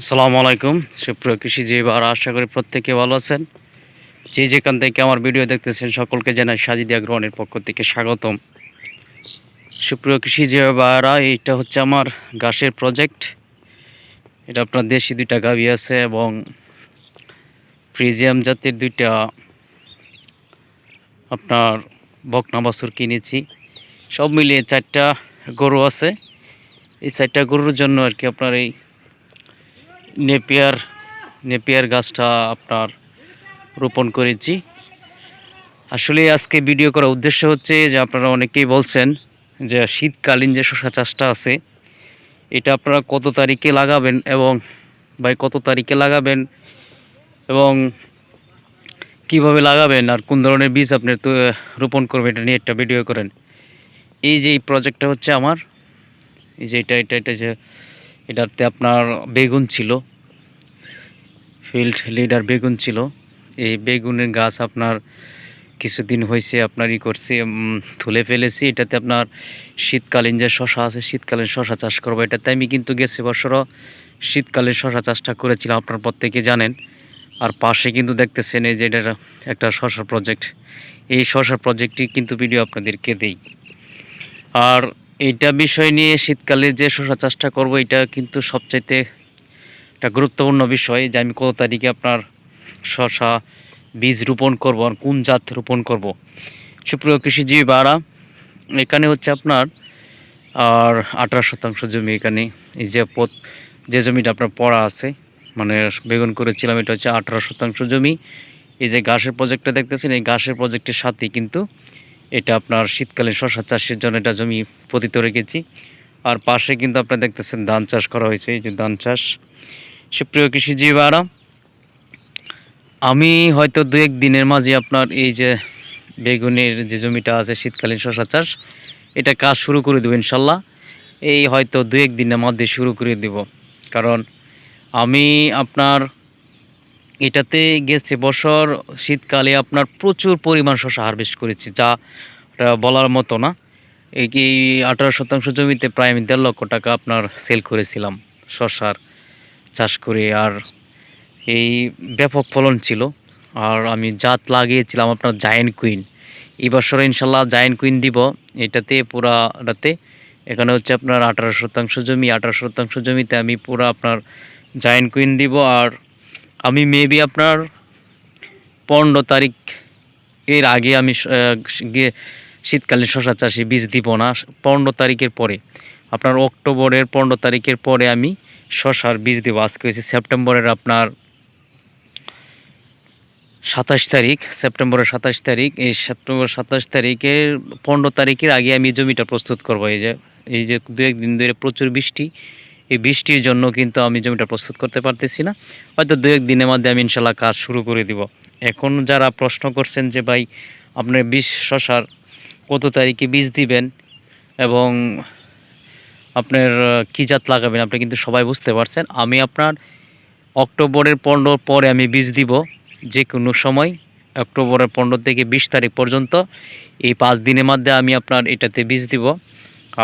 আসসালামু আলাইকুম। সুপ্রিয় কৃষিজীবী আর আশা করি প্রত্যেকে ভালো আছেন। যে যেখান থেকে আমার ভিডিও দেখতেছেন, সকলকে জানাই সাজিদিয়া গ্রহণের পক্ষ থেকে স্বাগতম। সুপ্রিয় কৃষিজীবী বারা এইটা হচ্ছে আমার ঘাসের প্রজেক্ট এটা আপনার দেশি দুইটা গাভি আছে এবং ফ্রিজিয়াম জাতের দুইটা আপনার বকনা বাছুর কিনেছি। সব মিলিয়ে চারটা গরু আছে। এই চারটা গরুর জন্য আর কি আপনার এই নেপিয়ার নেপিয়ার গাছটা আপনার রোপণ করেছি। আসলে আজকে ভিডিও করার উদ্দেশ্য হচ্ছে যে আপনারা অনেকেই বলছেন যে শীতকালীন যে শশা চাষটা আছে, এটা আপনারা কত তারিখে লাগাবেন এবং ভাই কত তারিখে লাগাবেন এবং কীভাবে লাগাবেন আর কোন ধরনের বীজ আপনি রোপণ করবেন এটা নিয়ে একটা ভিডিও করেন। এই যে এই প্রজেক্টটা হচ্ছে আমার, এই যে এটা এটা এটা যে এটাতে আপনার বেগুন ছিল ফিল্ড লিডার বেগুন ছিল। এই বেগুনের গাছ আপনার কিছুদিন হয়েছে, আপনার ই করছে তুলে ফেলেছি। এটাতে আপনার শীতকালীন যে শশা আছে, শীতকালীন শশা চাষ করব। এটাতে আমি কিন্তু গেছে বছরও শীতকালীন শশা চাষটা করেছিলাম, আপনার প্রত্যেকে জানেন। আর পাশে কিন্তু দেখতেছেন এই যে এটা একটা শশার প্রজেক্ট এই শশার প্রজেক্টটি কিন্তু ভিডিও আপনাদেরকে দেই। আর এইটা বিষয় নিয়ে শীতকালে যে শশা চাষটা করব, এটা কিন্তু সবচাইতে একটা গুরুত্বপূর্ণ বিষয় যে আমি কত তারিখে আপনার শশা বীজ রোপণ করব আর কোন জাত রোপণ করব। সুপ্রিয় কৃষিজীবী বাড়া এখানে হচ্ছে আপনার আর আঠারো শতাংশ জমি এখানে এই যে পথ, যে জমিটা আপনার পড়া আছে মানে বেগুন করেছিলাম, এটা হচ্ছে আঠারো শতাংশ জমি। এই যে ঘাসের প্রজেক্টটা দেখতেছেন, এই ঘাসের প্রজেক্টের সাথেই কিন্তু এটা আপনার শীতকালীন শশা চাষের জন্য এটা জমি পতিত রেখেছি। আর পাশে কিন্তু আপনার দেখতেছেন ধান চাষ করা হয়েছে, এই যে ধান চাষ। সুপ্রিয় কৃষিজীবীরা, আমি হয়তো দু এক দিনের মাঝে আপনার এই যে বেগুনের যে জমিটা আছে, শীতকালীন শশা চাষ, এটা কাজ শুরু করে দেবো ইনশাল্লাহ। এই হয়তো দু এক দিনের মধ্যে শুরু করে দেব। কারণ আমি আপনার এটাতে গেছে বছর শীতকালে আপনার প্রচুর পরিমাণ শশা হারভেস্ট করেছি, যা বলার মতো না। এই আঠারো শতাংশ জমিতে প্রায় আমি দেড় লক্ষ টাকা আপনার সেল করেছিলাম শশার চাষ করে আর এই ব্যাপক ফলন ছিল। আর আমি জাত লাগিয়েছিলাম আপনার জায়েন্ট কুইন এই বছর ইনশাল্লাহ জায়েন্ট কুইন দিব। এটাতে পুরাটাতে এখানে হচ্ছে আপনার আঠারো শতাংশ জমি, আঠারো শতাংশ জমিতে আমি পুরো আপনার জায়েন্ট কুইন দিব। আর আমি মেবি আপনার পনেরো তারিখ এর আগে আমি গিয়ে শীতকালীন শশা চাষে বীজ দিব না। পনেরো তারিখের পরে, আপনার অক্টোবরের পনেরো তারিখের পরে আমি শশার বীজ দেবো আজকে হয়েছে সেপ্টেম্বরের আপনার সাতাশ তারিখ, সেপ্টেম্বরের সাতাশ তারিখ। এই সেপ্টেম্বর সাতাশ তারিখের পনেরো তারিখের আগে আমি জমিটা প্রস্তুত করব। এই যে এই যে দু একদিন ধরে প্রচুর বৃষ্টি। এই বৃষ্টির জন্য কিন্তু আমি জমিটা প্রস্তুত করতে পারতেছি না। হয়তো দু এক দিনের মধ্যে আমি ইনশাল্লাহ কাজ শুরু করে দিব। এখন যারা প্রশ্ন করছেন যে, ভাই, আপনার বীজ শশার কত তারিখে বীজ দিবেন? এবং আপনার কী জাত লাগাবেন আপনি কিন্তু সবাই বুঝতে পারছেন। আমি আপনার অক্টোবরের পনেরো পরে আমি বীজ দিব যে কোনো সময়, অক্টোবরের পনেরো থেকে বিশ তারিখ পর্যন্ত। এই পাঁচ দিনের মধ্যে আমি আপনার এটাতে বীজ দিব।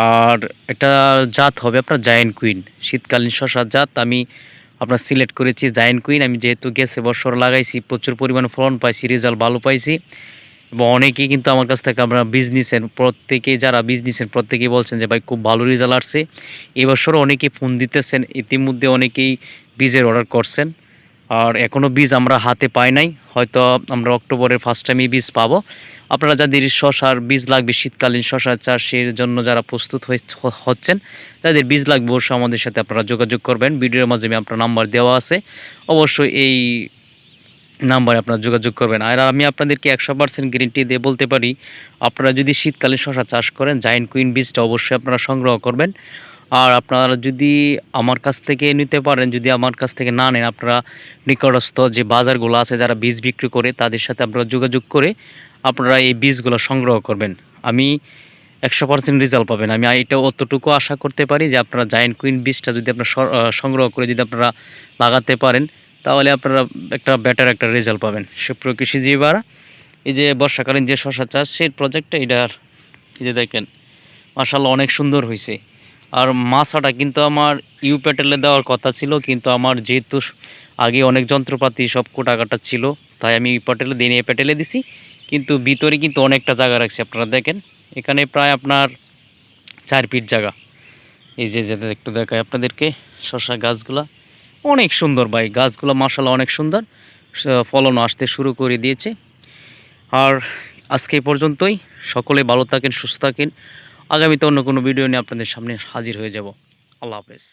আর এটা জাত হবে আপনার জায়েন্ট কুইন। শীতকালীন শশার জাত আমি আপনার সিলেক্ট করেছি জায়েন্ট কুইন। আমি যেহেতু গেছে বছর লাগাইছি, প্রচুর পরিমাণে ফলন পাইছি, রেজাল্ট ভালো পাইছি। এবং অনেকেই কিন্তু আমার কাছ থেকে আপনারা বীজ নিছেন প্রত্যেকেই যারা বীজ নিছেন প্রত্যেকেই বলছেন যে, ভাই, খুব ভালো রেজাল্ট আসছে। এবছরও অনেকেই ফোন দিতেছেন, ইতিমধ্যে অনেকেই বীজের অর্ডার করছেন। আর এখনও বীজ আমরা হাতে পাই নাই, হয়তো আমরা অক্টোবরের ফার্স্ট টাইমে বীজ পাবো। আপনারা যাদের শশার বীজ লাগবে, শীতকালীন শশা চাষের জন্য যারা প্রস্তুত হচ্ছেন, যাদের বীজ লাগবে, অবশ্যই আমাদের সাথে আপনারা যোগাযোগ করবেন। ভিডিওর মাধ্যমে আপনার নাম্বার দেওয়া আছে। অবশ্যই এই নাম্বারে আপনারা যোগাযোগ করবেন। আর আমি আপনাদেরকে একশো পার্সেন্ট গ্যারেন্টি দিয়ে বলতে পারি, আপনারা যদি শীতকালীন শশা চাষ করেন জায়েন্ট কুইন বীজটা অবশ্যই আপনারা সংগ্রহ করবেন। আর আপনারা যদি আমার কাছ থেকে নিতে পারেন, যদি আমার কাছ থেকে না নেন, আপনারা নিকটস্থ যে বাজারগুলো আছে, যারা বীজ বিক্রি করে, তাদের সাথে আপনারা যোগাযোগ করে আপনারা এই বীজগুলো সংগ্রহ করবেন। আমি একশো পার্সেন্ট রেজাল্ট পাবেন। আমি এটা অতটুকু আশা করতে পারি যে আপনারা জায়েন্ট কুইন বীজটা যদি আপনারা সংগ্রহ করে যদি আপনারা লাগাতে পারেন তাহলে আপনারা একটা বেটার একটা রেজাল্ট পাবেন। সুপ্রিয় কৃষিজীবীরা এই যে বর্ষাকালীন যে শশা চাষ, সেই প্রজেক্টটা এটার, এই যে দেখেন মাসাল্লাহ অনেক সুন্দর হয়েছে আর মাছাটা কিন্তু আমার ইউ প্যাটেলে দেওয়ার কথা ছিল, কিন্তু আমার যেহেতু আগে অনেক যন্ত্রপাতি সব কোটাকাটা ছিল, তাই আমি ইউ প্যাটেলে দিনে এ প্যাটেলে দিছি। কিন্তু ভিতরে কিন্তু অনেকটা জায়গা রাখছি, আপনারা দেখেন। এখানে প্রায় আপনার চার ফিট জায়গা। এই যে যে একটু দেখায় আপনাদেরকে শশা গাছগুলা। অনেক সুন্দর ভাই, গাছগুলো মাসালা অনেক সুন্দর। ফলন আসতে শুরু করে দিয়েছে। আর আজকে পর্যন্তই। সকলে ভালো থাকেন, সুস্থ থাকেন। আগামীতে অন্য কোনো ভিডিও নিয়ে আপনাদের সামনে হাজির হয়ে যাব। আল্লাহ হাফেজ।